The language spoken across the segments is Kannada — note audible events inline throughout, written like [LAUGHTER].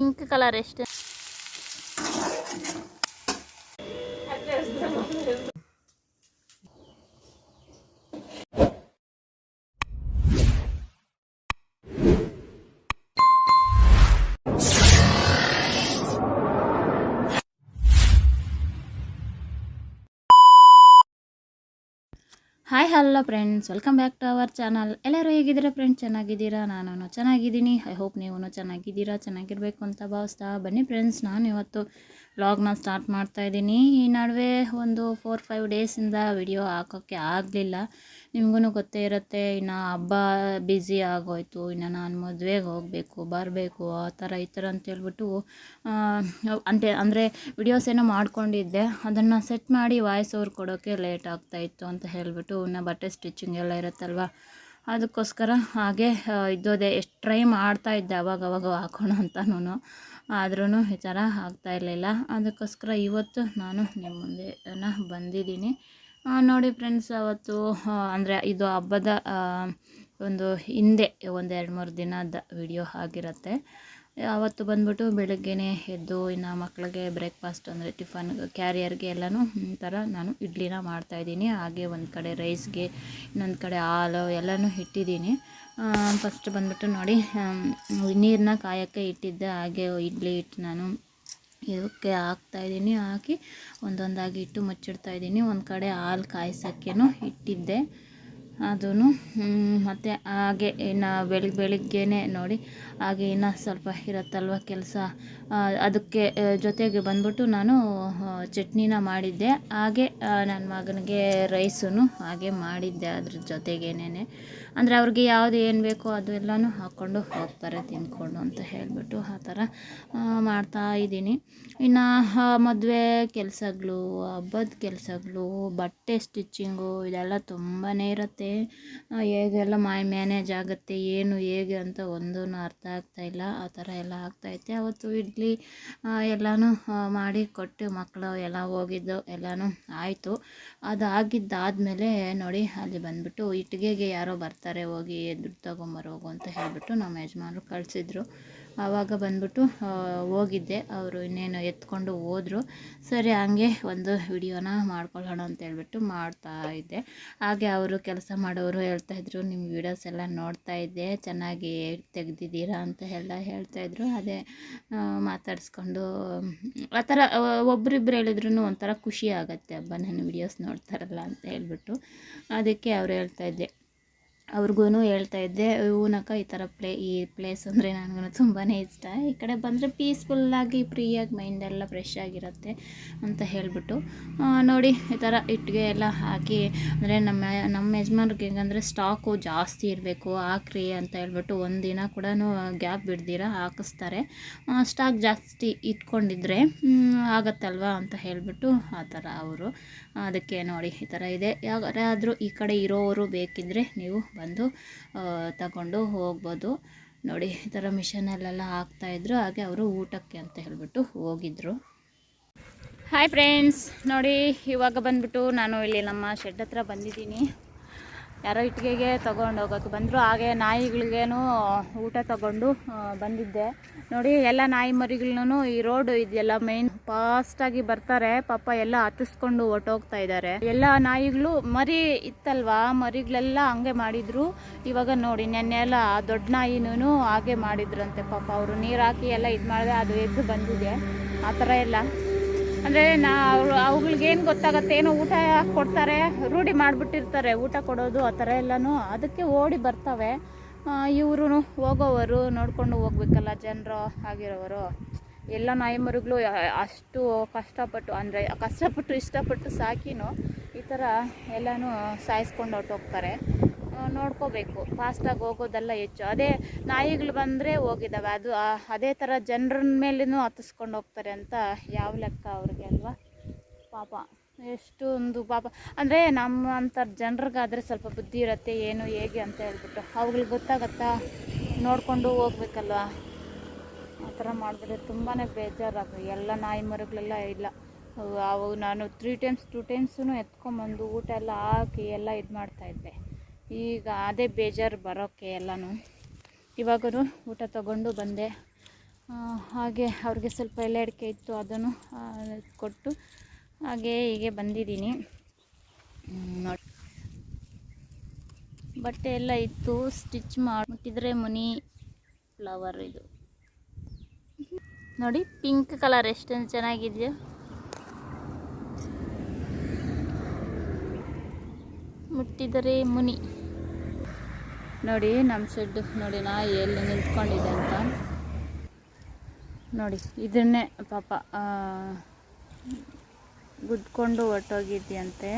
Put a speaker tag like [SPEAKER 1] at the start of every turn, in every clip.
[SPEAKER 1] ಪಿಂಕ್ ಕಲರ್ ಎಷ್ಟು hi hello friends welcome back to our channel ಎಲ್ಲರೂ ಹೇಗಿದ್ದೀರಾ ಫ್ರೆಂಡ್ಸ್ ಚೆನ್ನಾಗಿದ್ದೀರಾ? ನಾನು ಚೆನ್ನಾಗಿದ್ದೀನಿ. ಐ ಹೋಪ್ ನೀವು ಚೆನ್ನಾಗಿದ್ದೀರಾ? ಚೆನ್ನಾಗಿರಬೇಕು ಅಂತ ಭಾವಿಸ್ತಾ ಬನ್ನಿ ಫ್ರೆಂಡ್ಸ್ ನಾನು ಇವತ್ತು ವ್ಲಾಗ್ನ ಸ್ಟಾರ್ಟ್ ಮಾಡ್ತಾ ಇದ್ದೀನಿ. ಈ ನಡುವೆ ಒಂದು ಫೋರ್ ಫೈವ್ ಡೇಸಿಂದ ವಿಡಿಯೋ ಹಾಕೋಕ್ಕೆ ಆಗಲಿಲ್ಲ. ನಿಮಗೂ ಗೊತ್ತೇ ಇರುತ್ತೆ ಇನ್ನು ಹಬ್ಬ ಬ್ಯುಸಿ ಆಗೋಯ್ತು ಇನ್ನು ನಾನು ಮದುವೆಗೆ ಹೋಗಬೇಕು ಬರಬೇಕು ಆ ಥರ ಈ ಥರ ಅಂತ ಹೇಳ್ಬಿಟ್ಟು ಆ, అంటే ಅಂದರೆ ವಿಡಿಯೋಸ್ ಏನೋ ಮಾಡ್ಕೊಂಡಿದ್ದೆ ಅದನ್ನು ಸೆಟ್ ಮಾಡಿ ವಾಯ್ಸ್ ಓವರ್ ಕೊಡೋಕ್ಕೆ ಲೇಟ್ ಆಗ್ತಾಯಿತ್ತು ಅಂತ ಹೇಳಿಬಿಟ್ಟು ಇನ್ನು ಬಟ್ಟೆ ಸ್ಟಿಚಿಂಗ್ ಎಲ್ಲ ಇರುತ್ತಲ್ವ? ಅದಕ್ಕೋಸ್ಕರ ಹಾಗೆ ಇದ್ದೋದೆ ಎಷ್ಟು ಟ್ರೈ ಮಾಡ್ತಾ ಇದ್ದೆ ಅವಾಗ ಅವಾಗ ಹಾಕೋಣ ಅಂತನೂ ಆದ್ರೂ ಈ ಥರ ಆಗ್ತಾ ಇರಲಿಲ್ಲ. ಅದಕ್ಕೋಸ್ಕರ ಇವತ್ತು ನಾನು ನಿಮ್ಮ ಮುಂದೆ ಬಂದಿದ್ದೀನಿ. ನೋಡಿ ಫ್ರೆಂಡ್ಸ್ ಅವತ್ತು ಅಂದರೆ ಇದು ಹಬ್ಬದ ಒಂದು ಹಿಂದೆ ಒಂದು ಎರಡು ಮೂರು ದಿನದ ವಿಡಿಯೋ ಆಗಿರುತ್ತೆ. ಅವತ್ತು ಬಂದ್ಬಿಟ್ಟು ಬೆಳಗ್ಗೆನೇ ಎದ್ದು, ಇನ್ನು ಮಕ್ಕಳಿಗೆ ಬ್ರೇಕ್ಫಾಸ್ಟ್ ಅಂದರೆ ಟಿಫನ್ ಕ್ಯಾರಿಯರ್ಗೆ ಎಲ್ಲನೂ ಈ ಥರ ನಾನು ಇಡ್ಲಿನ ಮಾಡ್ತಾಯಿದ್ದೀನಿ ಹಾಗೆ ಒಂದು ಕಡೆ ರೈಸ್ಗೆ ಇನ್ನೊಂದು ಕಡೆ ಹಾಲು ಎಲ್ಲನೂ ಇಟ್ಟಿದ್ದೀನಿ. ಫಸ್ಟ್ ಬಂದ್ಬಿಟ್ಟು ನೋಡಿ ನೀರನ್ನ ಕಾಯೋಕ್ಕೆ ಇಟ್ಟಿದ್ದೆ. ಹಾಗೆ ಇಡ್ಲಿ ಇಟ್ಟು ನಾನು ಇದಕ್ಕೆ ಹಾಕ್ತಾ ಇದ್ದೀನಿ. ಹಾಕಿ ಒಂದೊಂದಾಗಿ ಇಟ್ಟು ಮುಚ್ಚಿಡ್ತಾ ಇದ್ದೀನಿ. ಒಂದು ಕಡೆ ಹಾಲು ಕಾಯ್ಸೋಕ್ಕೇನು ಇಟ್ಟಿದ್ದೆ. ಅದೂ ಮತ್ತು ಹಾಗೆ ಇನ್ನು ಬೆಳಿಗ್ಗೆ ಬೆಳಗ್ಗೆಯೇ ನೋಡಿ, ಹಾಗೆ ಇನ್ನು ಸ್ವಲ್ಪ ಇರುತ್ತಲ್ವ ಕೆಲಸ. ಅದಕ್ಕೆ ಜೊತೆಗೆ ಬಂದ್ಬಿಟ್ಟು ನಾನು ಚಟ್ನಿನ ಮಾಡಿದ್ದೆ. ಹಾಗೆ ನನ್ನ ಮಗನಿಗೆ ರೈಸೂ ಹಾಗೆ ಮಾಡಿದ್ದೆ ಅದ್ರ ಜೊತೆಗೇನೇ ಅಂದರೆ ಅವ್ರಿಗೆ ಯಾವುದು ಏನು ಬೇಕೋ ಅದು ಎಲ್ಲನೂ ಹಾಕ್ಕೊಂಡು ಹೋಗ್ತಾರೆ, ತಿಂದ್ಕೊಂಡು ಅಂತ ಹೇಳಿಬಿಟ್ಟು ಆ ಥರ ಮಾಡ್ತಾ ಇದ್ದೀನಿ. ಇನ್ನು ಮದುವೆ ಕೆಲಸಗಳು, ಹಬ್ಬದ ಕೆಲಸಗಳು, ಬಟ್ಟೆ ಸ್ಟಿಚ್ಚಿಂಗು ಇದೆಲ್ಲ ತುಂಬಾ ಇರುತ್ತೆ. ಹೇಗೆಲ್ಲ ಮೈ ಮ್ಯಾನೇಜ್ ಆಗುತ್ತೆ, ಏನು ಹೇಗೆ ಅಂತ ಒಂದೂ ಅರ್ಥ ಆಗ್ತಾ ಇಲ್ಲ. ಆ ಥರ ಎಲ್ಲ ಆಗ್ತೈತೆ ಅವತ್ತು ಇಡ್ಲಿ ಎಲ್ಲನೂ ಮಾಡಿ ಕೊಟ್ಟು ಮಕ್ಕಳು ಎಲ್ಲ ಹೋಗಿದ್ದು, ಎಲ್ಲನೂ ಆಯಿತು. ಅದಾಗಿದ್ದಾದಮೇಲೆ ನೋಡಿ, ಅಲ್ಲಿ ಬಂದ್ಬಿಟ್ಟು ಇಟ್ಟಿಗೆಗೆ ಯಾರೋ ಬರ್ತಾರೆ, ಹೋಗಿ ದುಡ್ಡು ತೊಗೊಂಬರೋ ಅಂತ ಹೇಳಿಬಿಟ್ಟು ನಮ್ಮ ಯಜಮಾನರು ಕಳಿಸಿದ್ರು. ಆವಾಗ ಬಂದ್ಬಿಟ್ಟು ಹೋಗಿದ್ದೆ. ಅವರು ಇನ್ನೇನು ಎತ್ಕೊಂಡು ಹೋದರು. ಸರಿ, ಹಂಗೆ ಒಂದು ವಿಡಿಯೋನ ಮಾಡ್ಕೊಳ್ಳೋಣ ಅಂತ ಹೇಳ್ಬಿಟ್ಟು ಮಾಡ್ತಾ ಇದ್ದೆ. ಹಾಗೆ ಅವರು ಕೆಲಸ ಮಾಡೋರು ಹೇಳ್ತಾಯಿದ್ರು ನಿಮ್ಮ ವಿಡಿಯೋಸ್ ಎಲ್ಲ ನೋಡ್ತಾ ಇದ್ದೆ, ಚೆನ್ನಾಗಿ ತೆಗ್ದಿದ್ದೀರಾ ಅಂತ ಎಲ್ಲ ಹೇಳ್ತಾಯಿದ್ರು ಅದೇ ಮಾತಾಡಿಸ್ಕೊಂಡು, ಆ ಥರ ಒಬ್ರಿಬ್ರು ಹೇಳಿದ್ರು ಒಂಥರ ಖುಷಿ ಆಗುತ್ತೆ. ಹಬ್ಬ ನನ್ನ ವಿಡಿಯೋಸ್ ನೋಡ್ತಾರಲ್ಲ ಅಂತ ಹೇಳ್ಬಿಟ್ಟು. ಅದಕ್ಕೆ ಅವ್ರು ಹೇಳ್ತಾಯಿದ್ದೆ ಅವ್ರಿಗೂ ಹೇಳ್ತಾ ಇದ್ದೆ ಹೂನಕ್ಕ ಈ ಥರ ಪ್ಲೇ, ಈ ಪ್ಲೇಸ್ ಅಂದರೆ ನನಗೂ ತುಂಬಾ ಇಷ್ಟ. ಈ ಕಡೆ ಬಂದರೆ ಪೀಸ್ಫುಲ್ಲಾಗಿ ಫ್ರೀಯಾಗಿ ಮೈಂಡ್ ಎಲ್ಲ ಫ್ರೆಶ್ ಆಗಿರುತ್ತೆ, ಅಂತ ಹೇಳಿಬಿಟ್ಟು ನೋಡಿ, ಈ ಥರ ಇಟ್ಟಿಗೆ ಎಲ್ಲ ಹಾಕಿ, ಅಂದರೆ ನಮ್ಮ ನಮ್ಮ ಯಜಮಾನ್ರಿಗೆ ಹೆಂಗಂದರೆ ಸ್ಟಾಕು ಜಾಸ್ತಿ ಇರಬೇಕು, ಹಾಕ್ರಿ ಅಂತ ಹೇಳ್ಬಿಟ್ಟು ಒಂದು ದಿನ ಕೂಡ ಗ್ಯಾಪ್ ಬಿಡ್ದಿರ, ಹಾಕಿಸ್ತಾರೆ. ಸ್ಟಾಕ್ ಜಾಸ್ತಿ ಇಟ್ಕೊಂಡಿದ್ರೆ ಆಗತ್ತಲ್ವಾ ಅಂತ ಹೇಳಿಬಿಟ್ಟು ಆ ಥರ ಅವರು, ಅದಕ್ಕೆ ನೋಡಿ, ಈ ಥರ ಇದೆ. ಯಾರಾದರೂ ಈ ಕಡೆ ಇರೋವರು ಬೇಕಿದ್ದರೆ ನೀವು ಬಂದು ತಗೊಂಡು ಹೋಗ್ಬೋದು. ನೋಡಿ, ಈ ಥರ ಮಿಷನಲ್ಲೆಲ್ಲ ಹಾಕ್ತಾಯಿದ್ರು ಹಾಗೆ ಅವರು ಊಟಕ್ಕೆ ಅಂತ ಹೇಳಿಬಿಟ್ಟು ಹೋಗಿದ್ರು. ಹಾಯ್ ಫ್ರೆಂಡ್ಸ್ ನೋಡಿ, ಇವಾಗ ಬಂದ್ಬಿಟ್ಟು ನಾನು ಇಲ್ಲಿ ನಮ್ಮ ಶೆಡ್ ಹತ್ರ ಬಂದಿದ್ದೀನಿ. ಯಾರೋ ಇಟ್ಟಿಗೆಗೆ ತೊಗೊಂಡು ಹೋಗೋಕೆ ಬಂದರು. ಹಾಗೆ ನಾಯಿಗಳಿಗೇನು ಊಟ ತಗೊಂಡು ಬಂದಿದ್ದೆ. ನೋಡಿ, ಎಲ್ಲ ನಾಯಿ ಮರಿಗಳನ್ನೂ ಈ ರೋಡ್ ಇದೆಯಲ್ಲ ಮೇನ್ ಫಾಸ್ಟಾಗಿ ಬರ್ತಾರೆ. ಪಾಪ ಎಲ್ಲ ಹತ್ತಿಸ್ಕೊಂಡು ಹೊಟ್ಟೋಗ್ತಾ ಇದ್ದಾರೆ. ಎಲ್ಲ ನಾಯಿಗಳು ಮರಿ ಇತ್ತಲ್ವಾ? ಮರಿಗಳೆಲ್ಲ ಹಂಗೆ ಮಾಡಿದ್ರು. ಇವಾಗ ನೋಡಿ, ನೆನ್ನೆ ಎಲ್ಲ ದೊಡ್ಡ ನಾಯಿನೂ ಹಾಗೆ ಮಾಡಿದ್ರಂತೆ ಪಾಪ. ಅವರು ನೀರು ಹಾಕಿ ಎಲ್ಲ ಇದು ಮಾಡಿದೆ ಅದು ಎದ್ದು ಬಂದಿದೆ. ಆ ಥರ ಎಲ್ಲ. ಅಂದರೆ ನಾ ಅವ್ರು ಅವುಗಳಿಗೇನು ಗೊತ್ತಾಗತ್ತೆ ಏನೋ ಊಟ ಕೊಡ್ತಾರೆ ರೂಢಿ ಮಾಡಿಬಿಟ್ಟಿರ್ತಾರೆ ಊಟ ಕೊಡೋದು ಆ ಥರ ಎಲ್ಲನೂ. ಅದಕ್ಕೆ ಓಡಿ ಬರ್ತವೆ. ಇವರು ಹೋಗೋವರು ನೋಡ್ಕೊಂಡು ಹೋಗ್ಬೇಕಲ್ಲ ಜನರು ಆಗಿರೋವರು ಎಲ್ಲ ನಾಯಿ ಮರಿಗಳು ಅಷ್ಟು ಕಷ್ಟಪಟ್ಟು ಅಂದರೆ ಕಷ್ಟಪಟ್ಟು ಇಷ್ಟಪಟ್ಟು ಸಾಕಿನೂ ಈ ಥರ ಎಲ್ಲನೂ ಸಾಯಿಸ್ಕೊಂಡು ಹೊರ್ಟೋಗ್ತಾರೆ ಆ, ನೋಡ್ಕೋಬೇಕು. ಫಾಸ್ಟಾಗಿ ಹೋಗೋದೆಲ್ಲ ಹೆಚ್ಚು. ಅದೇ ನಾಯಿಗಳು ಬಂದರೆ ಹೋಗಿದ್ದಾವೆ. ಅದು ಅದೇ ಥರ ಜನರ ಮೇಲೂ ಹತ್ತಿಸ್ಕೊಂಡು ಹೋಗ್ತಾರೆ ಅಂತ ಯಾವ ಲೆಕ್ಕ ಅವ್ರಿಗೆ ಅಲ್ವಾ? ಪಾಪ. ಎಷ್ಟು ಒಂದು ಪಾಪ. ಅಂದರೆ ನಮ್ಮ ಅಂಥ ಜನರಿಗಾದರೆ ಸ್ವಲ್ಪ ಬುದ್ಧಿ ಇರುತ್ತೆ, ಏನು, ಹೇಗೆ ಅಂತ ಹೇಳ್ಬಿಟ್ಟು. ಅವ್ಗಳಿಗೆ ಗೊತ್ತಾಗತ್ತಾ? ನೋಡಿಕೊಂಡು ಹೋಗ್ಬೇಕಲ್ವಾ? ಆ ಥರ ಮಾಡಿದ್ರೆ ತುಂಬಾ ಬೇಜಾರಾಗ, ಎಲ್ಲ ನಾಯಿ ಮರಗಳೆಲ್ಲ ಇಲ್ಲ. ಅವು ನಾನು ತ್ರೀ ಟೈಮ್ಸ್ ಟೂ ಟೈಮ್ಸೂ ಎತ್ಕೊಂಬಂದು ಊಟ ಎಲ್ಲ ಹಾಕಿ ಎಲ್ಲ ಇದು ಮಾಡ್ತಾಯಿದ್ದೆ ಈಗ ಅದೇ ಬೇಜಾರು ಬರೋಕ್ಕೆ ಎಲ್ಲನೂ. ಇವಾಗೂ ಊಟ ತಗೊಂಡು ಬಂದೆ. ಹಾಗೆ ಅವ್ರಿಗೆ ಸ್ವಲ್ಪ ಎಲೆ ಅಡಿಕೆ ಇತ್ತು ಅದನ್ನು ಕೊಟ್ಟು ಹಾಗೆ ಹೀಗೆ ಬಂದಿದ್ದೀನಿ. ನೋಡಿ. ಬಟ್ಟೆ ಎಲ್ಲ ಇತ್ತು, ಸ್ಟಿಚ್ ಮಾಡಿಬಿಟ್ಟಿದ್ರೆ ಮುನಿ ಫ್ಲವರ್ ಇದು. ನೋಡಿ, ಪಿಂಕ್ ಕಲರ್ ಎಷ್ಟೊಂದು ಚೆನ್ನಾಗಿದೆಯೋ. ಮುಟ್ಟಿದರೆ ಮುನಿ. ನೋಡಿ ನಮ್ಮ ಶೆಡ್ ನೋಡಿ ನಾ ಎಲ್ಲಿ ನಿಂತ್ಕೊಂಡಿದೆ ಅಂತ. ನೋಡಿ ಇದನ್ನೇ ಪಾಪ ಗುದ್ಕೊಂಡು ಹೊರ್ಟೋಗಿದ್ಯಂತೆ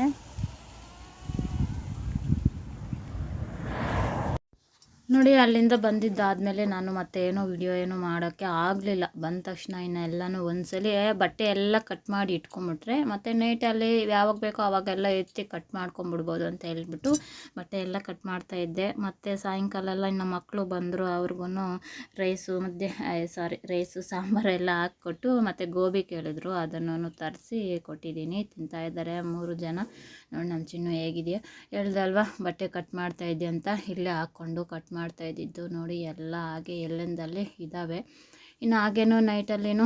[SPEAKER 1] ನೋಡಿ ಅಲ್ಲಿಂದ ಬಂದಿದ್ದಾದಮೇಲೆ ನಾನು ಮತ್ತೆ ಏನೋ ವಿಡಿಯೋ ಏನೋ ಮಾಡೋಕ್ಕೆ ಆಗಲಿಲ್ಲ. ಬಂದ ತಕ್ಷಣ ಇನ್ನು ಎಲ್ಲನೂ ಒಂದ್ಸಲಿ ಬಟ್ಟೆ ಎಲ್ಲ ಕಟ್ ಮಾಡಿ ಇಟ್ಕೊಂಬಿಟ್ರೆ ಮತ್ತು ನೈಟಲ್ಲಿ ಯಾವಾಗ ಬೇಕೋ ಅವಾಗೆಲ್ಲ ಎತ್ತಿ ಕಟ್ ಮಾಡ್ಕೊಂಬಿಡ್ಬೋದು ಅಂತ ಹೇಳ್ಬಿಟ್ಟು ಬಟ್ಟೆ ಎಲ್ಲ ಕಟ್ ಮಾಡ್ತಾ ಇದ್ದೆ. ಮತ್ತು ಸಾಯಂಕಾಲ ಎಲ್ಲ ಇನ್ನು ಮಕ್ಕಳು ಬಂದರು ಅವ್ರಿಗೂ ರೈಸು ಮುದ್ದೆ ಸಾರಿ ರೈಸು ಸಾಂಬಾರು ಎಲ್ಲ ಹಾಕ್ಕೊಟ್ಟು ಮತ್ತು ಗೋಬಿ ಕೇಳಿದ್ರು. ಅದನ್ನು ತರಿಸಿ ಕೊಟ್ಟಿದ್ದೀನಿ, ತಿಂತಾ ಇದ್ದಾರೆ ಮೂರು ಜನ. ನೋಡಿ ನಮ್ಮ ಚಿನ್ನು ಹೇಗಿದೆಯಾ? ಹೇಳ್ದಲ್ವಾ ಬಟ್ಟೆ ಕಟ್ ಮಾಡ್ತಾ ಇದ್ದೆ ಅಂತ? ಇಲ್ಲೇ ಹಾಕ್ಕೊಂಡು ಕಟ್ ಮಾಡ್ತಾ ಇದ್ದಿದ್ದು ನೋಡಿ ಎಲ್ಲ ಹಾಗೆ ಎಲ್ಲೆಂದಲ್ಲೇ ಇದ್ದಾವೆ. ಇನ್ನು ಹಾಗೇನೋ ನೈಟಲ್ಲೇನೋ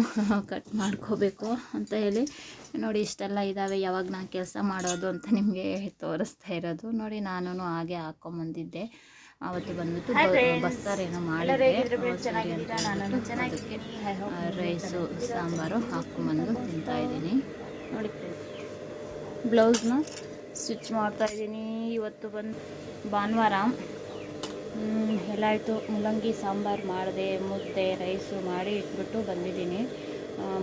[SPEAKER 1] ಕಟ್ [LAUGHS] ಮಾಡ್ಕೋಬೇಕು ಅಂತ ಹೇಳಿ. ನೋಡಿ ಇಷ್ಟೆಲ್ಲ ಇದ್ದಾವೆ ಯಾವಾಗ ನಾನು ಕೆಲಸ ಮಾಡೋದು ಅಂತ ನಿಮಗೆ ತೋರಿಸ್ತಾ ಇರೋದು. ನೋಡಿ ನಾನು ಹಾಗೆ ಹಾಕ್ಕೊಂಬಂದಿದ್ದೆ ಅವತ್ತು ಬಂದ್ಬಿಟ್ಟು ಬಸ್ಸಾರು ಏನೋ ಮಾಡಿದ್ದೆ. ರೈಸು ಸಾಂಬಾರು ಹಾಕ್ಕೊಂಬಂದು ತಿಂತಾ ಇದ್ದೀನಿ. ನೋಡಿ ಬ್ಲೌಸ್ನ ಸ್ಟಿಚ್ ಮಾಡ್ತಾ ಇದ್ದೀನಿ. ಇವತ್ತು ಬಂದು ಭಾನುವಾರ. ಎಲ್ಲ ಆಯಿತು ಮೂಲಂಗಿ ಸಾಂಬಾರು ಮಾಡಿದೆ, ಮುದ್ದೆ, ರೈಸು ಮಾಡಿ ಇಟ್ಬಿಟ್ಟು ಬಂದಿದ್ದೀನಿ.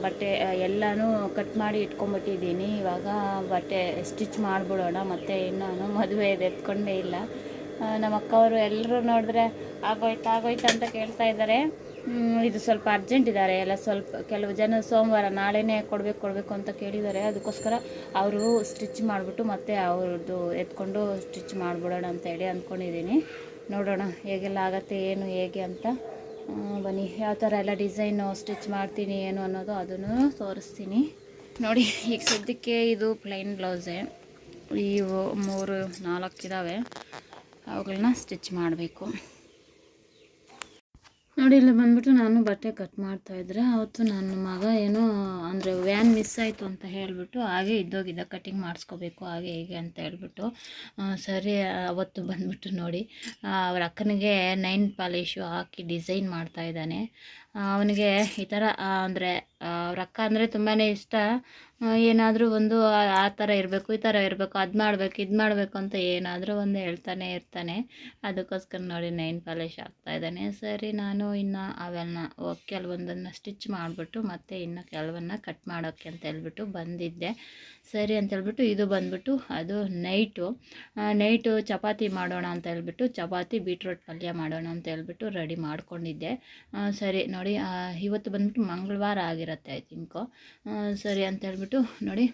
[SPEAKER 1] ಬಟ್ಟೆ ಎಲ್ಲನೂ ಕಟ್ ಮಾಡಿ ಇಟ್ಕೊಂಬಿಟ್ಟಿದ್ದೀನಿ ಇವಾಗ ಬಟ್ಟೆ ಸ್ಟಿಚ್ ಮಾಡಿಬಿಡೋಣ, ಮತ್ತು ಇನ್ನೂ ಮದುವೆ ಎತ್ಕೊಂಡೇ ಇಲ್ಲ. ನಮ್ಮ ಅಕ್ಕವರು ಎಲ್ಲರೂ ನೋಡಿದ್ರೆ, ಆಗೋಯ್ತು ಆಗೋಯ್ತು ಅಂತ ಕೇಳ್ತಾ ಇದ್ದಾರೆ. ಇದು ಸ್ವಲ್ಪ ಅರ್ಜೆಂಟ್ ಇದ್ದಾರೆ. ಎಲ್ಲ ಸ್ವಲ್ಪ, ಕೆಲವು ಜನ ಸೋಮವಾರ ನಾಳೆನೇ ಕೊಡಬೇಕು ಕೊಡಬೇಕು ಅಂತ ಕೇಳಿದ್ದಾರೆ. ಅದಕ್ಕೋಸ್ಕರ ಅವರು ಸ್ಟಿಚ್ ಮಾಡಿಬಿಟ್ಟು ಮತ್ತೆ ಅವ್ರದ್ದು ಎತ್ಕೊಂಡು ಸ್ಟಿಚ್ ಮಾಡಿಬಿಡೋಣ ಅಂತ ಹೇಳಿ ಅಂದ್ಕೊಂಡಿದ್ದೀನಿ. ನೋಡೋಣ ಹೇಗೆಲ್ಲ ಆಗತ್ತೆ, ಏನು ಹೇಗೆ ಅಂತ. ಬನ್ನಿ, ಯಾವ ಥರ ಎಲ್ಲ ಡಿಸೈನು ಸ್ಟಿಚ್ ಮಾಡ್ತೀನಿ, ಏನು ಅನ್ನೋದು ಅದನ್ನು ತೋರಿಸ್ತೀನಿ. ನೋಡಿ, ಈಗ ಸದ್ಯಕ್ಕೆ ಇದು ಪ್ಲೈನ್ ಬ್ಲೌಸೆ. ಇವು ಮೂರು, ನಾಲ್ಕು ಇದ್ದಾವೆ ಅವುಗಳನ್ನ ಸ್ಟಿಚ್ ಮಾಡಬೇಕು. ನೋಡಿ, ಇಲ್ಲಿ ಬಂದ್ಬಿಟ್ಟು ನಾನು ಬಟ್ಟೆ ಕಟ್ ಮಾಡ್ತಾ ಇದ್ರೆ, ಅವತ್ತು ನನ್ನ ಮಗ ಏನೋ, ಅಂದರೆ ವ್ಯಾನ್ ಮಿಸ್ ಆಯಿತು ಅಂತ ಹೇಳಿಬಿಟ್ಟು ಹಾಗೆ ಇದ್ದೋಗಿದ್ದ. ಕಟಿಂಗ್ ಮಾಡಿಸ್ಕೋಬೇಕು, ಹಾಗೆ ಹೀಗೆ ಅಂತ ಹೇಳ್ಬಿಟ್ಟು ಸರಿ, ಅವತ್ತು ಬಂದ್ಬಿಟ್ಟು ನೋಡಿ. ಅವ್ರ ಅಕ್ಕನಿಗೆ ನೈನ್ ಪಾಲಿಶು ಹಾಕಿ ಡಿಸೈನ್ ಮಾಡ್ತಾ ಇದ್ದಾನೆ. ಅವನಿಗೆ ಈ ಥರ ಅಂದರೆ ಅವ್ರ ಅಕ್ಕ ಅಂದರೆ ತುಂಬಾ ಇಷ್ಟ. ಏನಾದರೂ ಒಂದು, ಆ- ಥರ ಇರಬೇಕು, ಈ ಥರ ಇರಬೇಕು, ಅದು ಮಾಡಬೇಕು, ಇದು ಮಾಡಬೇಕು ಅಂತ ಏನಾದರೂ ಒಂದು ಹೇಳ್ತಾನೆ ಇರ್ತಾನೆ. ಅದಕ್ಕೋಸ್ಕರ ನೋಡಿ ನೈನ್ ಪಾಲಿಶ್ ಆಗ್ತಾ ಇದ್ದಾನೆ. ಸರಿ, ನಾನು ಇನ್ನು ಅವೆಲ್ಲ ಕೆಲವೊಂದನ್ನು ಸ್ಟಿಚ್ ಮಾಡಿಬಿಟ್ಟು ಮತ್ತೆ ಇನ್ನು ಕೆಲವನ್ನ ಕಟ್ ಮಾಡೋಕ್ಕೆ ಅಂತ ಹೇಳ್ಬಿಟ್ಟು ಬಂದಿದ್ದೆ. ಸರಿ ಅಂತ ಹೇಳ್ಬಿಟ್ಟು ಇದು ಬಂದ್ಬಿಟ್ಟು ಅದು ನೈಟು. ನೈಟು ಚಪಾತಿ ಮಾಡೋಣ ಅಂತ ಹೇಳ್ಬಿಟ್ಟು, ಚಪಾತಿ ಬೀಟ್ರೋಟ್ ಪಲ್ಯ ಮಾಡೋಣ ಅಂತ ಹೇಳ್ಬಿಟ್ಟು ರೆಡಿ ಮಾಡ್ಕೊಂಡಿದ್ದೆ. ಸರಿ, ನೋಡಿ. ಆ, ಇವತ್ತು ಬಂದ್ಬಿಟ್ಟು ಮಂಗಳವಾರ ಆಗಿರುತ್ತೆ ಐ ತಿಂಕು ಸರಿ ಅಂತ ಹೇಳ್ಬಿಟ್ಟು ನೋಡಿ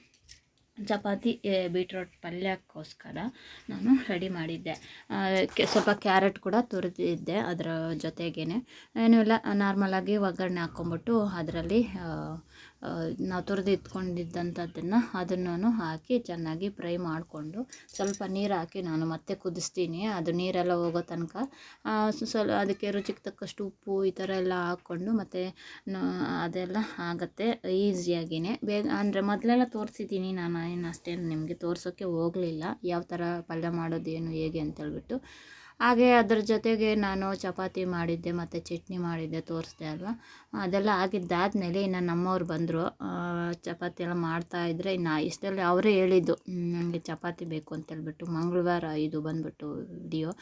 [SPEAKER 1] ಚಪಾತಿ ಬೀಟ್ರೋಟ್ ಪಲ್ಯಕ್ಕೋಸ್ಕರ ನಾನು ರೆಡಿ ಮಾಡಿದ್ದೆ. ಸ್ವಲ್ಪ ಕ್ಯಾರೆಟ್ ಕೂಡ ತುರಿದಿದ್ದೆ ಅದರ ಜೊತೆಗೇ ಏನೂ ಇಲ್ಲ ನಾರ್ಮಲಾಗಿ ಒಗ್ಗರಣೆ ಹಾಕ್ಕೊಂಬಿಟ್ಟು ಅದರಲ್ಲಿ ನಾವು ತುರಿದು ಇಟ್ಕೊಂಡಿದ್ದಂಥದ್ದನ್ನು ಅದನ್ನು ಹಾಕಿ ಚೆನ್ನಾಗಿ ಫ್ರೈ ಮಾಡಿಕೊಂಡು ಸ್ವಲ್ಪ ನೀರು ಹಾಕಿ ನಾನು ಮತ್ತೆ ಕುದಿಸ್ತೀನಿ. ಅದು ನೀರೆಲ್ಲ ಹೋಗೋ ತನಕ. ಸ್ವಲ್ಪ ಅದಕ್ಕೆ ರುಚಿಗೆ ತಕ್ಕಷ್ಟು ಉಪ್ಪು ಈ ಥರ ಎಲ್ಲ ಹಾಕ್ಕೊಂಡು ಮತ್ತು ಅದೆಲ್ಲ ಆಗುತ್ತೆ ಈಸಿಯಾಗಿಯೇ ಬೇಗ, ಅಂದರೆ ಮೊದಲೆಲ್ಲ ತೋರಿಸಿದ್ದೀನಿ ನಾನು, ಏನು ಅಷ್ಟೇನು ನಿಮಗೆ ತೋರಿಸೋಕ್ಕೆ ಹೋಗಲಿಲ್ಲ. ಯಾವ ಥರ ಪಲ್ಯ ಮಾಡೋದು, ಏನು, ಹೇಗೆ ಅಂತೇಳ್ಬಿಟ್ಟು ಹಾಗೆ ಅದ್ರ ಜೊತೆಗೆ ನಾನು ಚಪಾತಿ ಮಾಡಿದ್ದೆ, ಮತ್ತು ಚಟ್ನಿ ಮಾಡಿದ್ದೆ, ತೋರಿಸ್ದೆ ಅಲ್ವಾ? ಅದೆಲ್ಲ ಆಗಿದ್ದಾದಮೇಲೆ ಇನ್ನು ನಮ್ಮವ್ರು ಬಂದರು. ಚಪಾತಿ ಎಲ್ಲ ಮಾಡ್ತಾ ಇದ್ದರೆ ಇನ್ನು ಇಷ್ಟರಲ್ಲಿ ಅವರೇ ಹೇಳಿದ್ದು ನನಗೆ ಚಪಾತಿ ಬೇಕು ಅಂತೇಳ್ಬಿಟ್ಟು ಮಂಗಳವಾರ ಇದು ಬಂದ್ಬಿಟ್ಟು ವಿಡಿಯೋ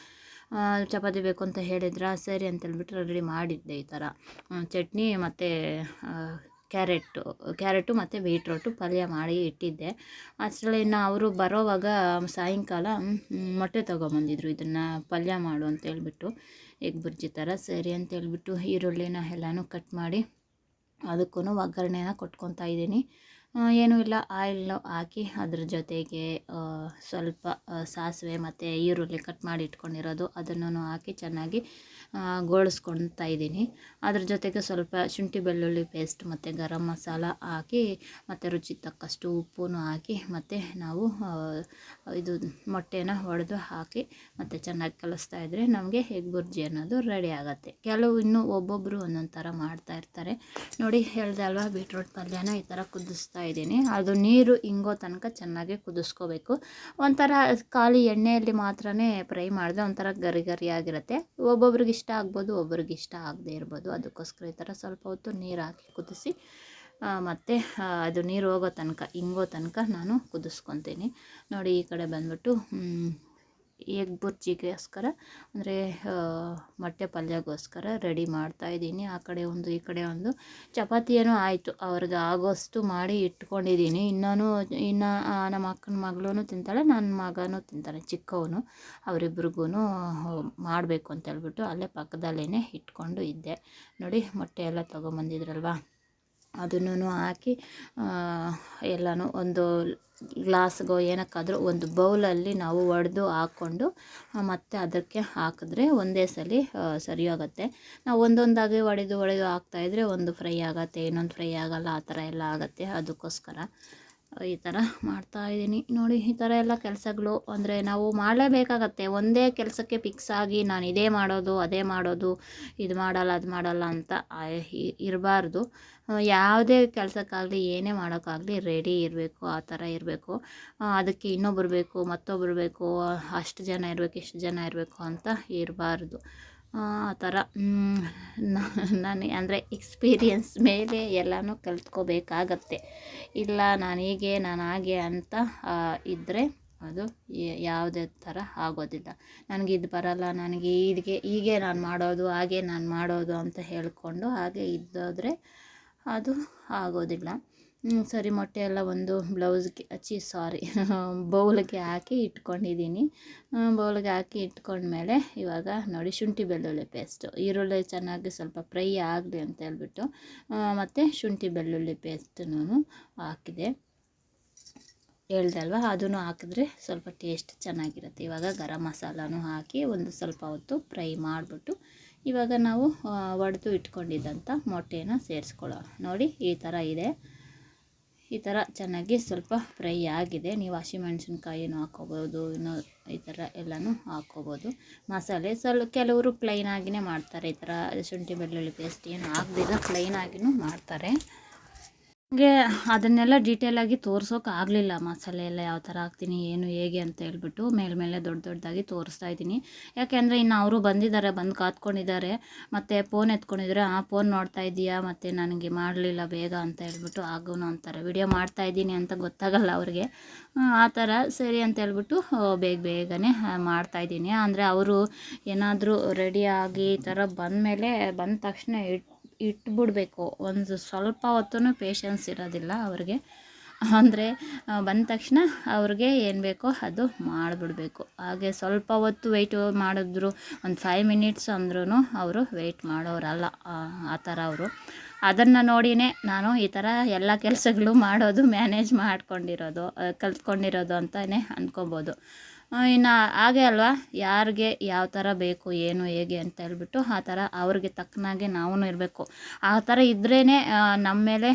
[SPEAKER 1] ಚಪಾತಿ ಬೇಕು ಅಂತ ಹೇಳಿದ್ರ, ಸರಿ ಅಂತೇಳ್ಬಿಟ್ಟು ರೆಡಿ ಮಾಡಿದ್ದೆ ಈ ಥರ ಚಟ್ನಿ ಮತ್ತು ಕ್ಯಾರೆಟು ಕ್ಯಾರೆಟು ಮತ್ತು ಬೀಟ್ರೋಟು ಪಲ್ಯ ಮಾಡಿ ಇಟ್ಟಿದ್ದೆ. ಅಷ್ಟರಲ್ಲಿ ಇನ್ನು ಅವರು ಬರೋವಾಗ ಸಾಯಂಕಾಲ ಮೊಟ್ಟೆ ತೊಗೊಂಬಂದಿದ್ರು ಇದನ್ನು ಪಲ್ಯ ಮಾಡು ಅಂತ ಹೇಳ್ಬಿಟ್ಟು ಎಗ್ ಬುರ್ಜಿ ಥರ ಸರಿ ಅಂತ ಹೇಳ್ಬಿಟ್ಟು ಈರುಳ್ಳಿನ ಎಲ್ಲನೂ ಕಟ್ ಮಾಡಿ ಅದಕ್ಕೂ ಒಗ್ಗರಣೆನ ಕೊಟ್ಕೊತಾ ಇದ್ದೀನಿ. ಏನೂ ಇಲ್ಲ. ಆಯಿಲ್ ಹಾಕಿ ಅದ್ರ ಜೊತೆಗೆ ಸ್ವಲ್ಪ ಸಾಸಿವೆ ಮತ್ತು ಈರುಳ್ಳಿ ಕಟ್ ಮಾಡಿ ಇಟ್ಕೊಂಡಿರೋದು. ಅದನ್ನು ಹಾಕಿ ಚೆನ್ನಾಗಿ ಗೋಳಿಸ್ಕೊಳ್ತಾ ಇದ್ದೀನಿ. ಅದ್ರ ಜೊತೆಗೆ ಸ್ವಲ್ಪ ಶುಂಠಿ ಬೆಳ್ಳುಳ್ಳಿ ಪೇಸ್ಟ್ ಮತ್ತು ಗರಂ ಮಸಾಲ ಹಾಕಿ ಮತ್ತು ರುಚಿ ತಕ್ಕಷ್ಟು ಉಪ್ಪು ಹಾಕಿ ಮತ್ತು ನಾವು ಇದು ಮೊಟ್ಟೆನ ಹೊಡೆದು ಹಾಕಿ ಮತ್ತು ಚೆನ್ನಾಗಿ ಕಲಿಸ್ತಾ ಇದ್ದರೆ ನಮಗೆ ಎಗ್ ಬುರ್ಜಿ ಅನ್ನೋದು ರೆಡಿ ಆಗುತ್ತೆ. ಕೆಲವು ಇನ್ನೂ ಒಬ್ಬೊಬ್ಬರು ಒಂದೊಂದು ಥರ ಮಾಡ್ತಾ ಇರ್ತಾರೆ. ನೋಡಿ, ಹೇಳ್ದೆ ಅಲ್ವಾ ಬೀಟ್ರೂಟ್ ಪಲ್ಯನ ಈ ಥರ ಕುದಿಸ್ತಾ ಇದ್ದೀನಿ. ಅದು ನೀರು ಹಿಂಗೋ ತನಕ ಚೆನ್ನಾಗಿ ಕುದಿಸ್ಕೋಬೇಕು. ಒಂಥರ ಖಾಲಿ ಎಣ್ಣೆಯಲ್ಲಿ ಮಾತ್ರ ಫ್ರೈ ಮಾಡಿದ್ರೆ ಒಂಥರ ಗರಿ ಗರಿಯಾಗಿರುತ್ತೆ ಒಬ್ಬೊಬ್ರಿಗೆ ಇಷ್ಟ ಆಗ್ಬೋದು ಒಬ್ಬರಿಗೆ ಇಷ್ಟ ಆಗದೆ ಇರ್ಬೋದು. ಅದಕ್ಕೋಸ್ಕರ ಈ ಥರ ಸ್ವಲ್ಪ ಹೊತ್ತು ನೀರು ಹಾಕಿ ಕುದಿಸಿ ಮತ್ತು ಅದು ನೀರು ಹೋಗೋ ತನಕ ಹಿಂಗೋ ತನಕ ನಾನು ಕುದಿಸ್ಕೊತೀನಿ. ನೋಡಿ ಈ ಕಡೆ ಬಂದ್ಬಿಟ್ಟು ಎಗ್ ಬುರ್ಜಿಗೋಸ್ಕರ ಅಂದರೆ ಮೊಟ್ಟೆ ಪಲ್ಯಗೋಸ್ಕರ ರೆಡಿ ಮಾಡ್ತಾ ಇದ್ದೀನಿ. ಆ ಕಡೆ ಒಂದು, ಈ ಕಡೆ ಒಂದು. ಚಪಾತಿಯೂ ಆಯಿತು. ಅವ್ರಿಗೆ ಆಗೋಷ್ಟು ಮಾಡಿ ಇಟ್ಕೊಂಡಿದ್ದೀನಿ. ಇನ್ನೂ ಇನ್ನು ನಮ್ಮ ಅಕ್ಕನ ಮಗಳೂ ತಿಂತಾಳೆ ನನ್ನ ಮಗನೂ ತಿಂತಾನೆ, ಚಿಕ್ಕವನು. ಅವರಿಬ್ರಿಗೂ ಮಾಡಬೇಕು ಅಂತ ಹೇಳ್ಬಿಟ್ಟು ಅಲ್ಲೇ ಪಕ್ಕದಲ್ಲೇ ಇಟ್ಕೊಂಡು ಇದ್ದೆ. ನೋಡಿ, ಮೊಟ್ಟೆ ಎಲ್ಲ ತೊಗೊಂಬಂದಿದ್ರಲ್ವ? ಅದನ್ನು ಹಾಕಿ ಎಲ್ಲನೂ ಒಂದು ಗ್ಲಾಸ್ಗೋ ಏನಕ್ಕಾದರೂ ಒಂದು ಬೌಲಲ್ಲಿ ನಾವು ಒಡೆದು ಹಾಕ್ಕೊಂಡು ಮತ್ತೆ ಅದಕ್ಕೆ ಹಾಕಿದ್ರೆ ಒಂದೇ ಸಲ ಸರಿ ಹೋಗುತ್ತೆ ನಾವು ಒಂದೊಂದಾಗಿ ಒಡೆದು ಒಡೆದು ಹಾಕ್ತಾಯಿದ್ರೆ ಒಂದು ಫ್ರೈ ಆಗುತ್ತೆ, ಇನ್ನೊಂದು ಫ್ರೈ ಆಗಲ್ಲ, ಆ ಥರ ಎಲ್ಲ ಆಗುತ್ತೆ. ಅದಕ್ಕೋಸ್ಕರ ಈ ಥರ ಮಾಡ್ತಾಯಿದ್ದೀನಿ ನೋಡಿ, ಈ ಥರ ಎಲ್ಲ ಕೆಲಸಗಳು ಅಂದರೆ ನಾವು ಮಾಡಲೇಬೇಕಾಗತ್ತೆ. ಒಂದೇ ಕೆಲಸಕ್ಕೆ ಫಿಕ್ಸ್ ಆಗಿ ನಾನು ಇದೇ ಮಾಡೋದು, ಅದೇ ಮಾಡೋದು, ಇದು ಮಾಡಲ್ಲ, ಅದು ಮಾಡಲ್ಲ ಅಂತ ಇರಬಾರ್ದು. ಯಾವುದೇ ಕೆಲಸಕ್ಕಾಗಲಿ, ಏನೇ ಮಾಡೋಕ್ಕಾಗಲಿ ರೆಡಿ ಇರಬೇಕು, ಆ ಥರ ಇರಬೇಕು. ಅದಕ್ಕೆ ಇನ್ನೊಬ್ಬರು ಬೇಕು ಮತ್ತೊಬ್ಬರು ಬೇಕು ಅಷ್ಟು ಜನ ಇರಬೇಕು, ಇಷ್ಟು ಜನ ಇರಬೇಕು ಅಂತ ಇರಬಾರ್ದು. ಆ ಥರ. ನಾನು ಅಂದರೆ ಎಕ್ಸ್ಪೀರಿಯನ್ಸ್ ಮೇಲೆ ಎಲ್ಲನೂ ಕಲ್ತ್ಕೋಬೇಕಾಗತ್ತೆ. ಇಲ್ಲ, ನಾನು ಹೀಗೆ, ನಾನು ಹಾಗೆ ಅಂತ ಇದ್ದರೆ ಅದು ಯಾವುದೇ ಥರ ಆಗೋದಿಲ್ಲ. ನನಗೆ ಇದು ಬರಲ್ಲ, ನನಗೆ ಹೀಗೆ ಹೀಗೆ ನಾನು ಮಾಡೋದು, ಹಾಗೆ ನಾನು ಮಾಡೋದು ಅಂತ ಹೇಳಿಕೊಂಡು ಹಾಗೆ ಇದ್ದೋದ್ರೆ ಅದು ಆಗೋದಿಲ್ಲ. ಸರಿ ಮೊಟ್ಟೆ ಎಲ್ಲ ಒಂದು ಬ್ಲೌಸ್ಗೆ ಹಚ್ಚಿ ಸಾರಿ [LAUGHS] ಬೌಲ್ಗೆ ಹಾಕಿ ಇಟ್ಕೊಂಡಿದ್ದೀನಿ. ಬೌಲ್ಗೆ ಹಾಕಿ ಇಟ್ಕೊಂಡ್ಮೇಲೆ ಇವಾಗ ನೋಡಿ ಶುಂಠಿ ಬೆಳ್ಳುಳ್ಳಿ ಪೇಸ್ಟು ಈರುಳ್ಳಿ ಚೆನ್ನಾಗಿ ಸ್ವಲ್ಪ ಫ್ರೈ ಆಗಲಿ ಅಂತ ಹೇಳ್ಬಿಟ್ಟು ಮತ್ತು ಶುಂಠಿ ಬೆಳ್ಳುಳ್ಳಿ ಪೇಸ್ಟನ್ನು ಹಾಕಿದೆ. ಹೇಳ್ದೆ ಅಲ್ವಾ? ಅದನ್ನು ಹಾಕಿದ್ರೆ ಸ್ವಲ್ಪ ಟೇಸ್ಟ್ ಚೆನ್ನಾಗಿರುತ್ತೆ. ಇವಾಗ ಗರಂ ಮಸಾಲನೂ ಹಾಕಿ ಒಂದು ಸ್ವಲ್ಪ ಹೊತ್ತು ಫ್ರೈ ಮಾಡಿಬಿಟ್ಟು, ಇವಾಗ ನಾವು ಒಡೆದು ಇಟ್ಕೊಂಡಿದ್ದಂಥ ಮೊಟ್ಟೆನ ಸೇರಿಸ್ಕೊಳ್ಳೋಣ. ನೋಡಿ ಈ ಥರ ಇದೆ. ಈ ಥರ ಚೆನ್ನಾಗಿ ಸ್ವಲ್ಪ ಫ್ರೈ ಆಗಿದೆ. ನೀವು ಹಸಿಮೆಣ್ಸಿನ್ಕಾಯಿನೂ ಹಾಕ್ಕೋಬೋದು ಇನ್ನೂ ಈ ಥರ ಎಲ್ಲನೂ ಹಾಕ್ಕೋಬೋದು ಮಸಾಲೆ ಸ್ವಲ್ಪ ಕೆಲವರು ಪ್ಲೈನಾಗಿಯೇ ಮಾಡ್ತಾರೆ. ಈ ಥರ ಶುಂಠಿ ಬೆಳ್ಳುಳ್ಳಿ ಪೇಸ್ಟ್ ಏನು ಹಾಕ್ದಿರ ಪ್ಲೈನಾಗಿಯೂ ಮಾಡ್ತಾರೆ. ನನಗೆ ಅದನ್ನೆಲ್ಲ ಡೀಟೇಲಾಗಿ ತೋರ್ಸೋಕೆ ಆಗಲಿಲ್ಲ. ಮಸಾಲೆ ಎಲ್ಲ ಯಾವ ಥರ ಹಾಕ್ತೀನಿ ಏನು ಹೇಗೆ ಅಂತ ಹೇಳ್ಬಿಟ್ಟು ಮೇಲ್ಮೇಲೆ ದೊಡ್ಡ ದೊಡ್ಡದಾಗಿ ತೋರಿಸ್ತಾ ಇದ್ದೀನಿ. ಯಾಕೆಂದರೆ ಇನ್ನು ಅವರು ಬಂದಿದ್ದಾರೆ ಬಂದು ಕಾತ್ಕೊಂಡಿದ್ದಾರೆ ಮತ್ತು ಫೋನ್ ಎತ್ಕೊಂಡಿದ್ದಾರೆ ಆ ಫೋನ್ ನೋಡ್ತಾ ಇದೆಯಾ ಮತ್ತು ನನಗೆ ಮಾಡಲಿಲ್ಲ ಬೇಗ ಅಂತ ಹೇಳ್ಬಿಟ್ಟು ಆಗೋನು ಅಂತಾರೆ. ವಿಡಿಯೋ ಮಾಡ್ತಾ ಇದ್ದೀನಿ ಅಂತ ಗೊತ್ತಾಗಲ್ಲ ಅವ್ರಿಗೆ. ಆ, ಥರ ಸರಿ ಅಂತ ಹೇಳ್ಬಿಟ್ಟು ಬೇಗ ಬೇಗನೆ ಮಾಡ್ತಾ ಇದ್ದೀನಿ. ಅಂದರೆ ಅವರು ಏನಾದರೂ ರೆಡಿಯಾಗಿ ಈ ಥರ ಬಂದಮೇಲೆ ಬಂದ ತಕ್ಷಣ ಇಟ್ ಇಟ್ಬಿಡ್ಬೇಕು. ಒಂದು ಸ್ವಲ್ಪ ಹೊತ್ತು ಪೇಷನ್ಸ್ ಇರೋದಿಲ್ಲ ಅವ್ರಿಗೆ. ಅಂದರೆ ಬಂದ ತಕ್ಷಣ ಅವ್ರಿಗೆ ಏನು ಬೇಕೋ ಅದು ಮಾಡಿಬಿಡ್ಬೇಕು. ಹಾಗೆ ಸ್ವಲ್ಪ ಹೊತ್ತು ವೆಯ್ಟ್ ಮಾಡಿದ್ರು, ಒಂದು ಫೈವ್ ಮಿನಿಟ್ಸ್ ಅಂದ್ರೂ ಅವರು ವೆಯ್ಟ್ ಮಾಡೋರಲ್ಲ, ಆ ಥರ ಅವರು. ಅದನ್ನು ನೋಡಿನೇ ನಾನು ಈ ಥರ ಎಲ್ಲ ಕೆಲಸಗಳು ಮಾಡೋದು ಮ್ಯಾನೇಜ್ ಮಾಡ್ಕೊಂಡಿರೋದು, ಕಲ್ತ್ಕೊಂಡಿರೋದು ಅಂತಲೇ ಅಂದ್ಕೊಬೋದು ಇನ್ನು ಹಾಗೆ ಅಲ್ವಾ? ಯಾರಿಗೆ ಯಾವ ಥರ ಬೇಕು, ಏನು, ಹೇಗೆ ಅಂತ ಹೇಳ್ಬಿಟ್ಟು ಆ ಥರ ಅವ್ರಿಗೆ ತಕ್ಕನಾಗೆ ನಾವೂ ಇರಬೇಕು. ಆ ಥರ ಇದ್ರೇ ನಮ್ಮ ಮೇಲೆ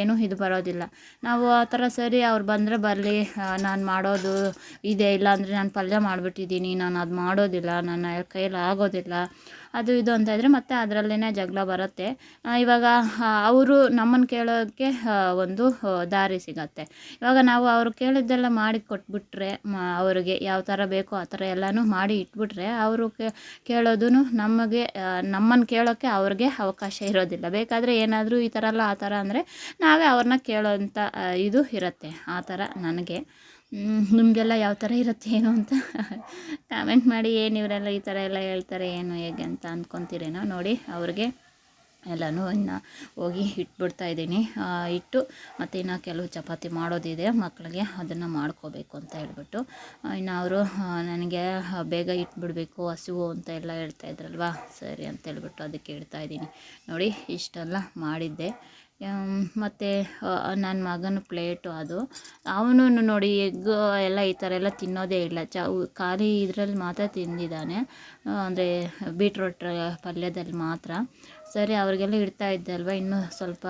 [SPEAKER 1] ಏನೂ ಇದು ಬರೋದಿಲ್ಲ. ನಾವು ಆ ಥರ ಸರಿ ಅವ್ರು ಬಂದರೆ ಬರಲಿ ನಾನು ಮಾಡೋದು ಇದೆ ಇಲ್ಲ ಅಂದರೆ ನಾನು ಪಲ್ಯ ಮಾಡಿಬಿಟ್ಟಿದ್ದೀನಿ, ನಾನು ಅದು ಮಾಡೋದಿಲ್ಲ ನನ್ನ ಕೈಯಲ್ಲಿ ಆಗೋದಿಲ್ಲ. ಅದು ಇದು ಅಂತ ಇದ್ದರೆ ಮತ್ತೆ ಅದರಲ್ಲೇ ಜಗಳ ಬರುತ್ತೆ. ಇವಾಗ ಅವರು ನಮ್ಮನ್ನು ಕೇಳೋಕ್ಕೆ ಒಂದು ದಾರಿ ಸಿಗತ್ತೆ. ಇವಾಗ ನಾವು ಅವರು ಕೇಳಿದ್ದೆಲ್ಲ ಮಾಡಿ ಕೊಟ್ಬಿಟ್ರೆ ಅವರಿಗೆ ಯಾವ ಥರ ಬೇಕೋ ಆ ಥರ ಎಲ್ಲನೂ ಮಾಡಿ ಇಟ್ಬಿಟ್ರೆ ಅವರು ಕೇಳೋದು ನಮಗೆ ನಮ್ಮನ್ನು ಕೇಳೋಕ್ಕೆ ಅವ್ರಿಗೆ ಅವಕಾಶ ಇರೋದಿಲ್ಲ. ಬೇಕಾದರೆ ಏನಾದರೂ ಈ ಥರ ಎಲ್ಲ ಆ ಥರ ಅಂದರೆ ನಾವೇ ಅವ್ರನ್ನ ಕೇಳೋಂಥ ಇದು ಇರುತ್ತೆ. ಆ ಥರ ನನಗೆ. ನಿಮಗೆಲ್ಲ ಯಾವ ಥರ ಇರುತ್ತೆ ಏನು ಅಂತ ಕಾಮೆಂಟ್ ಮಾಡಿ, ಏನು ಇವರೆಲ್ಲ ಈ ಥರ ಎಲ್ಲ ಹೇಳ್ತಾರೆ, ಏನು ಹೇಗೆ ಅಂತ ಅಂದ್ಕೊತೀರೇನೋ ನೋಡಿ, ಅವ್ರಿಗೆ ಎಲ್ಲನೂ ಇನ್ನು ಹೋಗಿ ಇಟ್ಬಿಡ್ತಾ ಇದ್ದೀನಿ. ಇಟ್ಟು ಮತ್ತು ಇನ್ನು ಕೆಲವು ಚಪಾತಿ ಮಾಡೋದಿದೆ ಮಕ್ಕಳಿಗೆ ಅದನ್ನು ಮಾಡ್ಕೋಬೇಕು ಅಂತ ಹೇಳ್ಬಿಟ್ಟು. ಇನ್ನು ಅವರು ನನಗೆ ಬೇಗ ಇಟ್ಬಿಡಬೇಕು, ಹಸಿವು ಅಂತ ಎಲ್ಲ ಹೇಳ್ತಾ ಇದ್ರಲ್ವಾ, ಸರಿ ಅಂತ ಹೇಳ್ಬಿಟ್ಟು ಅದಕ್ಕೆ ಇಡ್ತಾ ಇದ್ದೀನಿ. ನೋಡಿ, ಇಷ್ಟೆಲ್ಲ ಮಾಡಿದ್ದೆ. ಮತ್ತು ನನ್ನ ಮಗನ ಪ್ಲೇಟು ಅದು. ಅವನು ನೋಡಿ ಎಗ್ ಎಲ್ಲ ಈ ಥರ ಎಲ್ಲ ತಿನ್ನೋದೇ ಇಲ್ಲ. ಚ ಖಾಲಿ ಇದರಲ್ಲಿ ಮಾತ್ರ ತಿಂದಿದ್ದಾನೆ. ಅಂದರೆ ಬೀಟ್ರೋಟ್ ಪಲ್ಯದಲ್ಲಿ ಮಾತ್ರ. ಸರಿ, ಅವ್ರಿಗೆಲ್ಲ ಇಡ್ತಾ ಇದ್ದೆ ಅಲ್ವಾ? ಇನ್ನೂ ಸ್ವಲ್ಪ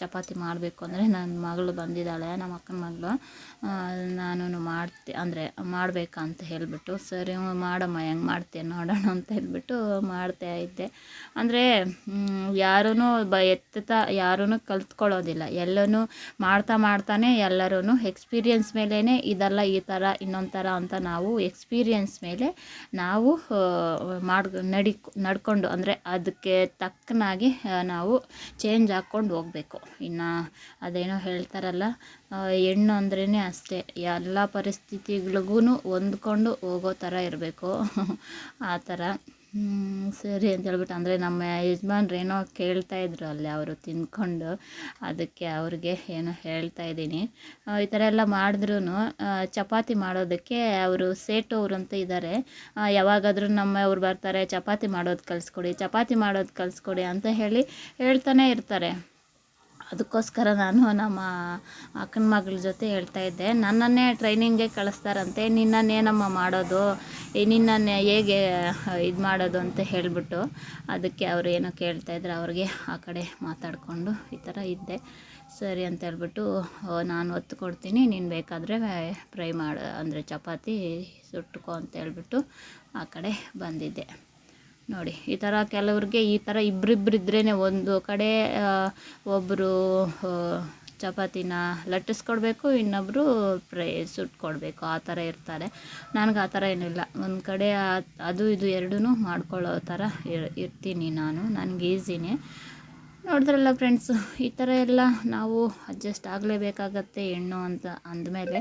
[SPEAKER 1] ಚಪಾತಿ ಮಾಡಬೇಕು ಅಂದರೆ ನನ್ನ ಮಗಳು ಬಂದಿದ್ದಾಳೆ, ನಮ್ಮ ಅಕ್ಕನ ಮಗಳು. ನಾನು ಮಾಡ್ತೆ, ಅಂದರೆ ಮಾಡಬೇಕಂತ ಹೇಳಿಬಿಟ್ಟು, ಸರಿ ಮಾಡಮ್ಮ, ಹೆಂಗೆ ಮಾಡ್ತೀಯ ನೋಡೋಣ ಅಂತ ಹೇಳಿಬಿಟ್ಟು ಮಾಡ್ತಾ ಇದ್ದೆ. ಅಂದರೆ ಯಾರೂ ಬ ಎತ್ತುತ್ತಾ ಯಾರೂ ಕಲ್ತ್ಕೊಳ್ಳೋದಿಲ್ಲ. ಎಲ್ಲನೂ ಮಾಡ್ತಾ ಮಾಡ್ತಾನೆ ಎಲ್ಲರೂ ಎಕ್ಸ್ಪೀರಿಯನ್ಸ್ ಮೇಲೇ ಇದೆಲ್ಲ ಈ ಥರ, ಇನ್ನೊಂದು ಥರ ಅಂತ ನಾವು ಎಕ್ಸ್ಪೀರಿಯನ್ಸ್ ಮೇಲೆ ನಾವು ಮಾಡ್ ನಡಿ, ನಡ್ಕೊಂಡು, ಅಂದರೆ ಅದಕ್ಕೆ ತಕ್ಕನಾಗಿ ನಾವು ಚೇಂಜ್ ಹಾಕ್ಕೊಂಡು ಹೋಗಬೇಕು. ಇನ್ನು ಅದೇನೋ ಹೇಳ್ತಾರಲ್ಲ ಹೆಣ್ಣು ಅಂದ್ರೇ ಅಷ್ಟೇ, ಎಲ್ಲ ಪರಿಸ್ಥಿತಿಗಳಿಗೂ ಹೊಂದ್ಕೊಂಡು ಹೋಗೋ ಥರ ಇರಬೇಕು. [LAUGHS] ಆ ಥರ. ಸರಿ ಅಂತ ಹೇಳ್ಬಿಟ್ಟು, ಅಂದರೆ ನಮ್ಮ ಯಜಮಾನ್ರು ಏನೋ ಕೇಳ್ತಾಯಿದ್ರು ಅಲ್ಲಿ ಅವರು ತಿಂದ್ಕೊಂಡು ಅದಕ್ಕೆ ಅವ್ರಿಗೆ ಏನೋ ಹೇಳ್ತಾ ಇದ್ದೀನಿ. ಈ ಥರ ಎಲ್ಲ ಮಾಡಿದ್ರೂ ಚಪಾತಿ ಮಾಡೋದಕ್ಕೆ ಅವರು ಸೇಟು ಅವರು ಅಂತ ಇದ್ದಾರೆ. ಯಾವಾಗಾದರೂ ನಮ್ಮ ಅವ್ರು ಬರ್ತಾರೆ, ಚಪಾತಿ ಮಾಡೋದು ಕಲಿಸ್ಕೊಡಿ, ಚಪಾತಿ ಮಾಡೋದು ಕಲಿಸ್ಕೊಡಿ ಅಂತ ಹೇಳಿ ಹೇಳ್ತಾನೆ ಇರ್ತಾರೆ. ಅದಕ್ಕೋಸ್ಕರ ನಾನು ನಮ್ಮ ಅಕ್ಕನ ಮಗಳ ಜೊತೆ ಹೇಳ್ತಾ ಇದ್ದೆ. ನನ್ನನ್ನೇ ಟ್ರೈನಿಂಗ್ಗೆ ಕಳಿಸ್ತಾರಂತೆ. ನಿನ್ನನ್ನೇನಮ್ಮ ಮಾಡೋದು ನಿನ್ನನ್ನೇ ಹೇಗೆ ಇದು ಮಾಡೋದು ಅಂತ ಹೇಳಿಬಿಟ್ಟು ಅದಕ್ಕೆ ಅವರು ಏನೋ ಕೇಳ್ತಾಯಿದ್ರು ಅವ್ರಿಗೆ ಆ ಕಡೆ ಮಾತಾಡಿಕೊಂಡು ಈ ಥರ ಇದ್ದೆ. ಸರಿ ಅಂತ ಹೇಳ್ಬಿಟ್ಟು ನಾನು ಒತ್ತು ಕೊಡ್ತೀನಿ. ನೀನು ಬೇಕಾದರೆ ಫ್ರೈ ಮಾಡು, ಅಂದರೆ ಚಪಾತಿ ಸುಟ್ಟುಕೋ ಅಂತ ಹೇಳ್ಬಿಟ್ಟು ಆ ಕಡೆ ಬಂದಿದ್ದೆ. ನೋಡಿ, ಈ ಥರ ಕೆಲವ್ರಿಗೆ ಈ ಥರ ಇಬ್ಬರಿಬ್ರು ಇದ್ರೇ ಒಂದು ಕಡೆ ಒಬ್ಬರು ಚಪಾತಿನ ಲಟ್ಟಿಸ್ಕೊಡ್ಬೇಕು ಇನ್ನೊಬ್ಬರು ಫ್ರೈ ಸುಟ್ಕೊಡ್ಬೇಕು ಆ ಥರ ಇರ್ತಾರೆ. ನನಗೆ ಆ ಥರ ಏನಿಲ್ಲ. ಒಂದು ಕಡೆ ಅದು ಇದು ಎರಡೂ ಮಾಡ್ಕೊಳ್ಳೋ ಥರ ಇರ್ತೀನಿ ನಾನು. ನನಗೆ ಈಸಿನೇ. ನೋಡಿದ್ರಲ್ಲ ಫ್ರೆಂಡ್ಸ್, ಈ ಥರ ಎಲ್ಲ ನಾವು ಅಡ್ಜಸ್ಟ್ ಆಗಲೇಬೇಕಾಗತ್ತೆ ಹೆಣ್ಣು ಅಂತ ಅಂದಮೇಲೆ.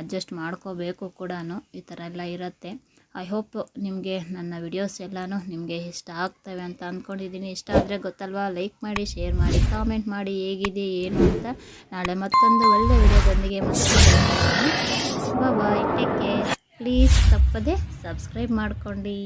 [SPEAKER 1] ಅಡ್ಜಸ್ಟ್ ಮಾಡ್ಕೋಬೇಕು ಕೂಡ ಈ ಥರ ಎಲ್ಲ ಇರುತ್ತೆ. ಐ ಹೋಪ್ ನಿಮಗೆ ನನ್ನ ವಿಡಿಯೋಸ್ ಎಲ್ಲನೂ ನಿಮಗೆ ಇಷ್ಟ ಆಗ್ತವೆ ಅಂತ ಅಂದ್ಕೊಂಡಿದ್ದೀನಿ ಇಷ್ಟ ಆದರೆ ಗೊತ್ತಲ್ವಾ? ಲೈಕ್ ಮಾಡಿ ಶೇರ್ ಮಾಡಿ ಕಾಮೆಂಟ್ ಮಾಡಿ ಹೇಗಿದೆ, ಏನು ಅಂತ ನಾಳೆ ಮತ್ತೊಂದು ಒಳ್ಳೆ ವಿಡಿಯೋದೊಂದಿಗೆ ಮತ್ತೆ. ಬಾಯ್ ಟೇಕ್ ಕೇರ್ ಪ್ಲೀಸ್ ತಪ್ಪದೆ ಸಬ್ಸ್ಕ್ರೈಬ್ ಮಾಡ್ಕೊಂಡು.